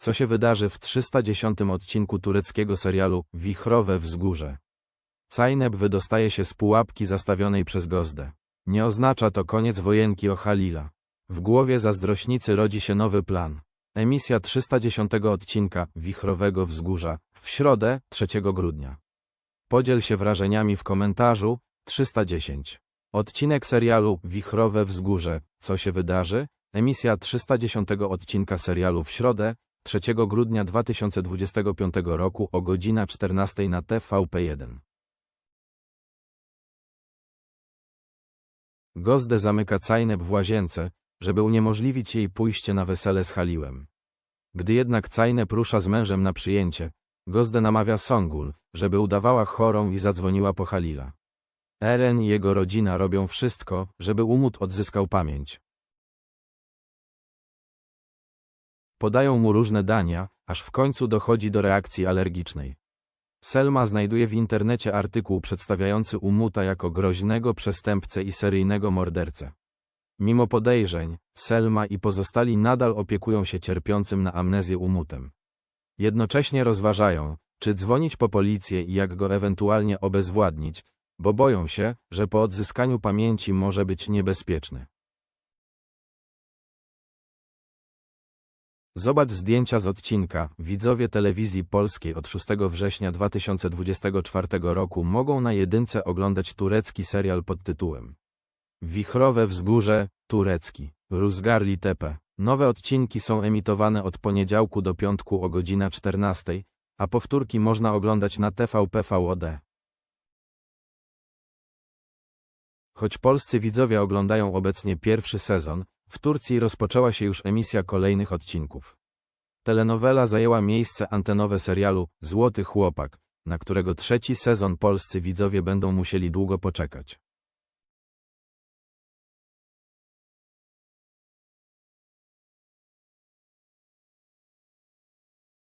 co się wydarzy w 310 odcinku tureckiego serialu Wichrowe Wzgórze. Cajneb wydostaje się z pułapki zastawionej przez Gozdę. Nie oznacza to koniec wojenki o Halila. W głowie zazdrośnicy rodzi się nowy plan. Emisja 310 odcinka Wichrowego Wzgórza w środę 3 grudnia. Podziel się wrażeniami w komentarzu 310. Odcinek serialu Wichrowe Wzgórze. Co się wydarzy? Emisja 310 odcinka serialu w środę 3 grudnia 2025 roku o godzina 14 na TVP1. Gozdę zamyka Cajneb w łazience, żeby uniemożliwić jej pójście na wesele z Haliłem. Gdy jednak Cajneb rusza z mężem na przyjęcie, Gozdę namawia Songul, żeby udawała chorą i zadzwoniła po Halila. Eren i jego rodzina robią wszystko, żeby Umut odzyskał pamięć. Podają mu różne dania, aż w końcu dochodzi do reakcji alergicznej. Selma znajduje w internecie artykuł przedstawiający Umuta jako groźnego przestępcę i seryjnego mordercę. Mimo podejrzeń, Selma i pozostali nadal opiekują się cierpiącym na amnezję Umutem. Jednocześnie rozważają, czy dzwonić po policję i jak go ewentualnie obezwładnić, bo boją się, że po odzyskaniu pamięci może być niebezpieczny. Zobacz zdjęcia z odcinka. Widzowie telewizji polskiej od 6 września 2024 roku mogą na jedynce oglądać turecki serial pod tytułem Wichrowe Wzgórze, turecki, Ruzgarli Tepe. Nowe odcinki są emitowane od poniedziałku do piątku o godzina 14, a powtórki można oglądać na TVP VOD. Choć polscy widzowie oglądają obecnie pierwszy sezon, w Turcji rozpoczęła się już emisja kolejnych odcinków. Telenowela zajęła miejsce antenowe serialu Złoty Chłopak, na którego trzeci sezon polscy widzowie będą musieli długo poczekać.